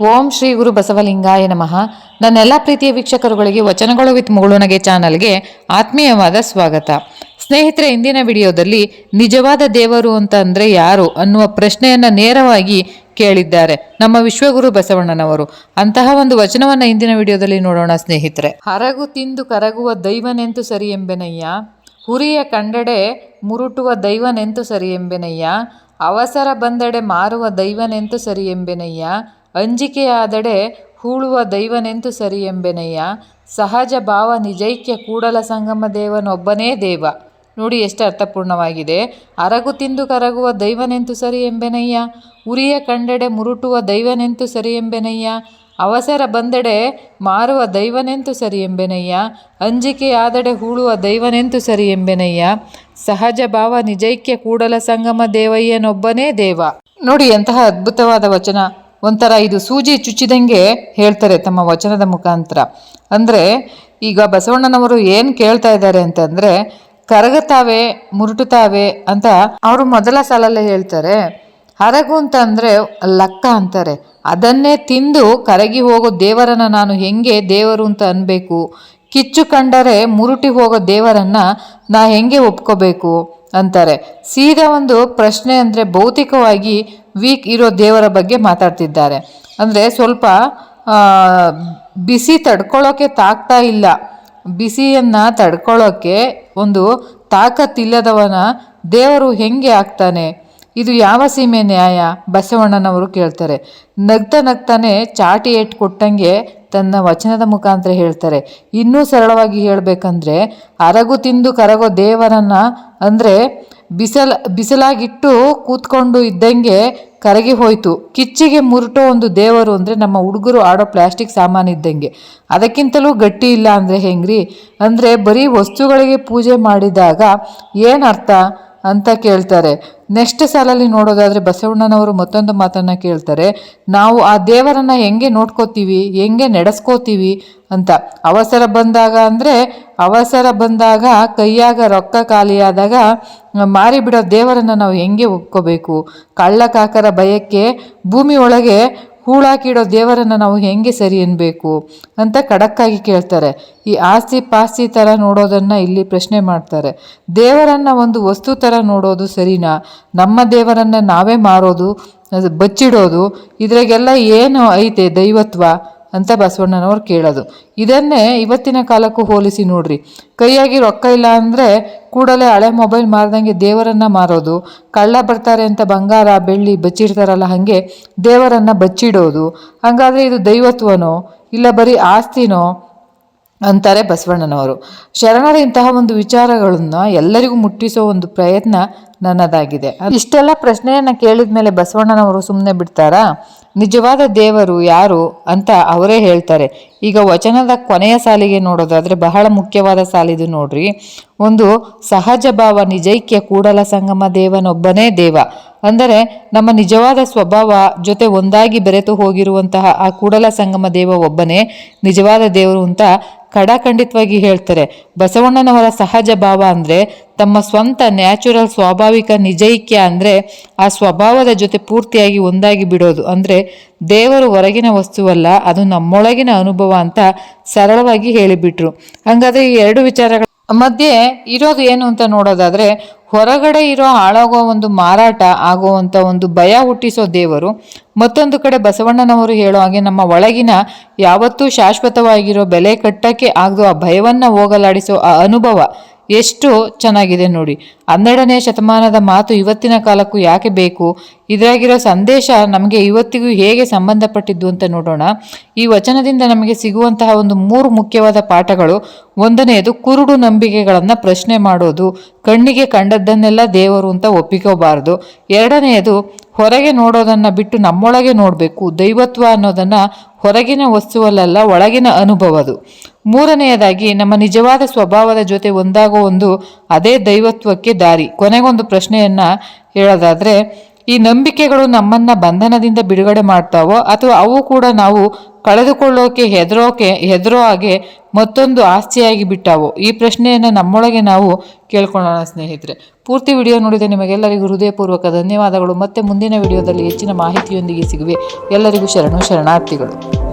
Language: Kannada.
ಓಂ ಶ್ರೀ ಗುರು ಬಸವಲಿಂಗಾಯ ನಮಃ. ನನ್ನೆಲ್ಲ ಪ್ರೀತಿಯ ವೀಕ್ಷಕರುಗಳಿಗೆ, ವಚನಗಳು ವಿತ್ ಮುಗುಳುನಗೆ ಚಾನಲ್ಗೆ ಆತ್ಮೀಯವಾದ ಸ್ವಾಗತ. ಸ್ನೇಹಿತರೆ, ಇಂದಿನ ವಿಡಿಯೋದಲ್ಲಿ ನಿಜವಾದ ದೇವರು ಅಂತ ಅಂದರೆ ಯಾರು ಅನ್ನುವ ಪ್ರಶ್ನೆಯನ್ನು ನೇರವಾಗಿ ಕೇಳಿದ್ದಾರೆ ನಮ್ಮ ವಿಶ್ವಗುರು ಬಸವಣ್ಣನವರು. ಅಂತಹ ಒಂದು ವಚನವನ್ನ ಇಂದಿನ ವಿಡಿಯೋದಲ್ಲಿ ನೋಡೋಣ ಸ್ನೇಹಿತರೆ. ಹರಗು ತಿಂದು ಕರಗುವ ದೈವನೆಂತು ಸರಿ ಎಂಬೆನಯ್ಯ? ಹುರಿಯ ಕಂಡಡೆ ಮುರುಟುವ ದೈವನೆಂತು ಸರಿ ಎಂಬೆನಯ್ಯ? ಅವಸರ ಬಂದಡೆ ಮಾರುವ ದೈವನೆಂತು ಸರಿ ಎಂಬೆನಯ್ಯ? ಅಂಜಿಕೆಯಾದಡೆ ಹೂಳುವ ದೈವನೆಂತು ಸರಿ ಎಂಬೆನಯ್ಯ? ಸಹಜ ಭಾವ ನಿಜೈಕ್ಯ ಕೂಡಲ ಸಂಗಮ ದೇವನೊಬ್ಬನೇ ದೇವ. ನೋಡಿ ಎಷ್ಟು ಅರ್ಥಪೂರ್ಣವಾಗಿದೆ. ಅರಗು ತಿಂದು ಕರಗುವ ದೈವನೆಂತು ಸರಿ ಎಂಬೆನಯ್ಯ? ಉರಿಯ ಕಂಡೆಡೆ ಮುರುಟುವ ದೈವನೆಂತು ಸರಿ ಎಂಬೆನಯ್ಯ? ಅವಸರ ಬಂದೆಡೆ ಮಾರುವ ದೈವನೆಂತು ಸರಿ ಎಂಬೆನಯ್ಯ? ಅಂಜಿಕೆಯಾದಡೆ ಹೂಳುವ ದೈವನೆಂತು ಸರಿ ಎಂಬೆನಯ್ಯ? ಸಹಜ ಭಾವ ನಿಜೈಕ್ಯ ಕೂಡಲ ಸಂಗಮ ದೇವಯ್ಯನೊಬ್ಬನೇ ದೇವ. ನೋಡಿ ಎಂತಹ ಅದ್ಭುತವಾದ ವಚನ. ಒಂಥರ ಇದು ಸೂಜಿ ಚುಚ್ಚಿದಂಗೆ ಹೇಳ್ತಾರೆ ತಮ್ಮ ವಚನದ ಮುಖಾಂತರ. ಅಂದರೆ ಈಗ ಬಸವಣ್ಣನವರು ಏನು ಕೇಳ್ತಾ ಇದ್ದಾರೆ ಅಂತಂದರೆ ಕರಗತಾವೆ, ಮುರುಟುತಾವೆ ಅಂತ ಅವರು ಮೊದಲ ಸಾಲಲ್ಲೇ ಹೇಳ್ತಾರೆ. ಹರಗು ಅಂತ ಅಂದರೆ ಲಕ್ಕ ಅಂತಾರೆ. ಅದನ್ನೇ ತಿಂದು ಕರಗಿ ಹೋಗೋ ದೇವರನ್ನು ನಾನು ಹೆಂಗೆ ದೇವರು ಅಂತ ಅನ್ಬೇಕು. ಕಿಚ್ಚು ಕಂಡರೆ ಮುರುಟಿ ಹೋಗೋ ದೇವರನ್ನ ನಾ ಹೆಂಗೆ ಒಪ್ಕೋಬೇಕು? ಅಂತಾರೆ. ಸೀದಾ ಒಂದು ಪ್ರಶ್ನೆ ಅಂದರೆ ಭೌತಿಕವಾಗಿ ವೀಕ್ ಇರೋ ದೇವರ ಬಗ್ಗೆ ಮಾತಾಡ್ತಿದ್ದಾರೆ. ಅಂದರೆ ಸ್ವಲ್ಪ ಬಿಸಿ ತಡ್ಕೊಳ್ಳೋಕ್ಕೆ ತಾಗ್ತಾ ಇಲ್ಲ. ಬಿಸಿಯನ್ನು ತಡ್ಕೊಳ್ಳೋಕ್ಕೆ ಒಂದು ತಾಕತ್ತಿಲ್ಲದವನ ದೇವರು ಹೆಂಗೆ ಆಗ್ತಾನೆ? ಇದು ಯಾವ ಸೀಮೆ ನ್ಯಾಯ? ಬಸವಣ್ಣನವರು ಕೇಳ್ತಾರೆ. ನಗ್ತಾ ನಗ್ತಾನೆ ಚಾಟಿ ಏಟ್ ಕೊಟ್ಟಂಗೆ ತನ್ನ ವಚನದ ಮುಖಾಂತರ ಹೇಳ್ತಾರೆ. ಇನ್ನೂ ಸರಳವಾಗಿ ಹೇಳಬೇಕಂದ್ರೆ, ಅರಗು ತಿಂದು ಕರಗೋ ದೇವರನ್ನ, ಅಂದರೆ ಬಿಸಲ, ಬಿಸಿಲಾಗಿಟ್ಟು ಕೂತ್ಕೊಂಡು ಇದ್ದಂಗೆ ಕರಗಿ ಹೋಯಿತು. ಕಿಚ್ಚಿಗೆ ಮುರುಟೋ ಒಂದು ದೇವರು ಅಂದರೆ ನಮ್ಮ ಹುಡುಗರು ಆಡೋ ಪ್ಲಾಸ್ಟಿಕ್ ಸಾಮಾನು ಇದ್ದಂಗೆ. ಅದಕ್ಕಿಂತಲೂ ಗಟ್ಟಿ ಇಲ್ಲ ಅಂದರೆ ಹೆಂಗ್ರಿ? ಅಂದರೆ ಬರೀ ವಸ್ತುಗಳಿಗೆ ಪೂಜೆ ಮಾಡಿದಾಗ ಏನರ್ಥ ಅಂತ ಕೇಳ್ತಾರೆ. ನೆಕ್ಸ್ಟ್ ಸಾಲಲ್ಲಿ ನೋಡೋದಾದರೆ ಬಸವಣ್ಣನವರು ಮತ್ತೊಂದು ಮಾತನ್ನು ಕೇಳ್ತಾರೆ. ನಾವು ಆ ದೇವರನ್ನು ಹೆಂಗೆ ನೋಡ್ಕೋತೀವಿ, ಹೆಂಗೆ ನಡೆಸ್ಕೋತೀವಿ ಅಂತ. ಅವಸರ ಬಂದಾಗ ಅಂದರೆ ಅವಸರ ಬಂದಾಗ ಕೈಯಾಗ ರೊಕ್ಕ ಖಾಲಿಯಾದಾಗ ಮಾರಿಬಿಡೋ ದೇವರನ್ನು ನಾವು ಹೆಂಗೆ ಒಪ್ಕೋಬೇಕು? ಕಳ್ಳ ಕಾಕರ ಭಯಕ್ಕೆ ಭೂಮಿ ಹೂಳಾಕಿಡೋ ದೇವರನ್ನ ನಾವು ಹೆಂಗೆ ಸರಿ ಅನ್ಬೇಕು ಅಂತ ಖಡಕ್ಕಾಗಿ ಕೇಳ್ತಾರೆ. ಈ ಆಸ್ತಿ ಪಾಸ್ತಿ ಥರ ನೋಡೋದನ್ನ ಇಲ್ಲಿ ಪ್ರಶ್ನೆ ಮಾಡ್ತಾರೆ. ದೇವರನ್ನ ಒಂದು ವಸ್ತು ಥರ ನೋಡೋದು ಸರಿನಾ? ನಮ್ಮ ದೇವರನ್ನ ನಾವೇ ಮಾರೋದು ಬಚ್ಚಿಡೋದು? ಇದ್ರಾಗೆಲ್ಲ ಏನು ಐತೆ ದೈವತ್ವ? ಅಂತ ಬಸವಣ್ಣನವ್ರು ಕೇಳೋದು. ಇದನ್ನೇ ಇವತ್ತಿನ ಕಾಲಕ್ಕೂ ಹೋಲಿಸಿ ನೋಡ್ರಿ. ಕೈಯಾಗಿ ರೊಕ್ಕ ಇಲ್ಲ ಅಂದರೆ ಕೂಡಲೇ ಹಳೆ ಮೊಬೈಲ್ ಮಾರ್ದಂಗೆ ದೇವರನ್ನ ಮಾರೋದು. ಕಳ್ಳ ಬರ್ತಾರೆ ಅಂತ ಬಂಗಾರ, ಬೆಳ್ಳಿ ಬಚ್ಚಿಡ್ತಾರಲ್ಲ ಹಾಗೆ ದೇವರನ್ನ ಬಚ್ಚಿಡೋದು. ಹಾಗಾದ್ರೆ ಇದು ದೈವತ್ವನೋ ಇಲ್ಲ ಬರೀ ಆಸ್ತಿನೋ ಅಂತಾರೆ ಬಸವಣ್ಣನವರು. ಶರಣರ, ಇಂತಹ ಒಂದು ವಿಚಾರಗಳನ್ನ ಎಲ್ಲರಿಗೂ ಮುಟ್ಟಿಸೋ ಒಂದು ಪ್ರಯತ್ನ ನನ್ನದಾಗಿದೆ. ಇಷ್ಟೆಲ್ಲ ಪ್ರಶ್ನೆಯನ್ನು ಕೇಳಿದ ಮೇಲೆ ಬಸವಣ್ಣನವರು ಸುಮ್ಮನೆ ಬಿಡ್ತಾರಾ? ನಿಜವಾದ ದೇವರು ಯಾರು ಅಂತ ಅವರೇ ಹೇಳ್ತಾರೆ. ಈಗ ವಚನದ ಕೊನೆಯ ಸಾಲಿಗೆ ನೋಡೋದಾದರೆ ಬಹಳ ಮುಖ್ಯವಾದ ಸಾಲಿದು ನೋಡ್ರಿ. ಒಂದು, ಸಹಜ ಭಾವ, ನಿಜೈಕ್ಯ, ಕೂಡಲ ಸಂಗಮ, ದೇವನೊಬ್ಬನೇ ದೇವ. ಅಂದರೆ ನಮ್ಮ ನಿಜವಾದ ಸ್ವಭಾವ ಜೊತೆ ಒಂದಾಗಿ ಬೆರೆತು ಹೋಗಿರುವಂತಹ ಆ ಕೂಡಲ ಸಂಗಮ ದೇವ ಒಬ್ಬನೇ ನಿಜವಾದ ದೇವರು ಅಂತ ಕಡಾಖಂಡಿತವಾಗಿ ಹೇಳ್ತಾರೆ. ಬಸವಣ್ಣನವರ ಸಹಜ ಭಾವ ಅಂದರೆ ತಮ್ಮ ಸ್ವಂತ ನ್ಯಾಚುರಲ್ ಸ್ವಾಭಾವಿಕ ನಿಜೈಕ್ಯ ಅಂದರೆ ಆ ಸ್ವಭಾವದ ಜೊತೆ ಪೂರ್ತಿಯಾಗಿ ಒಂದಾಗಿ ಬಿಡೋದು. ಅಂದರೆ ದೇವರು ಹೊರಗಿನ ವಸ್ತುವಲ್ಲ, ಅದು ನಮ್ಮೊಳಗಿನ ಅನುಭವ ಅಂತ ಸರಳವಾಗಿ ಹೇಳಿಬಿಟ್ರು. ಹಾಗಾದ್ರೆ ಈ ಎರಡು ವಿಚಾರಗಳ ಮಧ್ಯೆ ಇರೋದು ಏನು ಅಂತ ನೋಡೋದಾದ್ರೆ, ಹೊರಗಡೆ ಇರೋ ಹಾಳಾಗೋ ಒಂದು ಮಾರಾಟ ಆಗುವಂಥ ಒಂದು ಭಯ ಹುಟ್ಟಿಸೋ ದೇವರು, ಮತ್ತೊಂದು ಕಡೆ ಬಸವಣ್ಣನವರು ಹೇಳೋ ಹಾಗೆ ನಮ್ಮ ಒಳಗಿನ ಯಾವತ್ತೂ ಶಾಶ್ವತವಾಗಿರೋ ಬೆಲೆ ಕಟ್ಟಕ್ಕೆ ಆಗೋ ಆ ಭಯವನ್ನ ಹೋಗಲಾಡಿಸೋ ಆ ಅನುಭವ ಎಷ್ಟು ಚೆನ್ನಾಗಿದೆ ನೋಡಿ. ಹನ್ನೆರಡನೇ ಶತಮಾನದ ಮಾತು ಇವತ್ತಿನ ಕಾಲಕ್ಕೂ ಯಾಕೆ ಬೇಕು? ಇದ್ರಾಗಿರೋ ಸಂದೇಶ ನಮಗೆ ಇವತ್ತಿಗೂ ಹೇಗೆ ಸಂಬಂಧಪಟ್ಟಿದ್ದು ಅಂತ ನೋಡೋಣ. ಈ ವಚನದಿಂದ ನಮಗೆ ಸಿಗುವಂತಹ ಒಂದು ಮೂರು ಮುಖ್ಯವಾದ ಪಾಠಗಳು. ಒಂದನೆಯದು, ಕುರುಡು ನಂಬಿಕೆಗಳನ್ನು ಪ್ರಶ್ನೆ ಮಾಡೋದು. ಕಣ್ಣಿಗೆ ಕಂಡದ್ದನ್ನೆಲ್ಲ ದೇವರು ಅಂತ ಒಪ್ಪಿಕೋಬಾರದು. ಎರಡನೆಯದು, ಹೊರಗೆ ನೋಡೋದನ್ನು ಬಿಟ್ಟು ನಮ್ಮೊಳಗೆ ನೋಡಬೇಕು. ದೈವತ್ವ ಅನ್ನೋದನ್ನು ಹೊರಗಿನ ವಸ್ತುವಲ್ಲ ಒಳಗಿನ ಅನುಭವದು. ಮೂರನೆಯದಾಗಿ, ನಮ್ಮ ನಿಜವಾದ ಸ್ವಭಾವದ ಜೊತೆ ಒಂದಾಗೋ ಒಂದು ಅದೇ ದೈವತ್ವಕ್ಕೆ ದಾರಿ. ಕೊನೆಗೊಂದು ಪ್ರಶ್ನೆಯನ್ನು ಹೇಳೋದಾದ್ರೆ ಈ ನಂಬಿಕೆಗಳು ನಮ್ಮನ್ನ ಬಂಧನದಿಂದ ಬಿಡುಗಡೆ ಮಾಡ್ತಾವೋ ಅಥವಾ ಅವು ಕೂಡ ನಾವು ಕಳೆದುಕೊಳ್ಳೋಕೆ ಹೆದರೋಕೆ, ಹೆದರೋ ಹಾಗೆ ಮತ್ತೊಂದು ಆಸ್ತಿಯಾಗಿ ಬಿಟ್ಟಾವೋ? ಈ ಪ್ರಶ್ನೆಯನ್ನು ನಮ್ಮೊಳಗೆ ನಾವು ಕೇಳ್ಕೊಳ್ಳೋಣ ಸ್ನೇಹಿತರೆ. ಪೂರ್ತಿ ವಿಡಿಯೋ ನೋಡಿದ ನಿಮಗೆಲ್ಲರಿಗೂ ಹೃದಯಪೂರ್ವಕ ಧನ್ಯವಾದಗಳು. ಮತ್ತೆ ಮುಂದಿನ ವಿಡಿಯೋದಲ್ಲಿ ಹೆಚ್ಚಿನ ಮಾಹಿತಿಯೊಂದಿಗೆ ಸಿಗುವೆ. ಎಲ್ಲರಿಗೂ ಶರಣು ಶರಣಾರ್ಥಿಗಳು.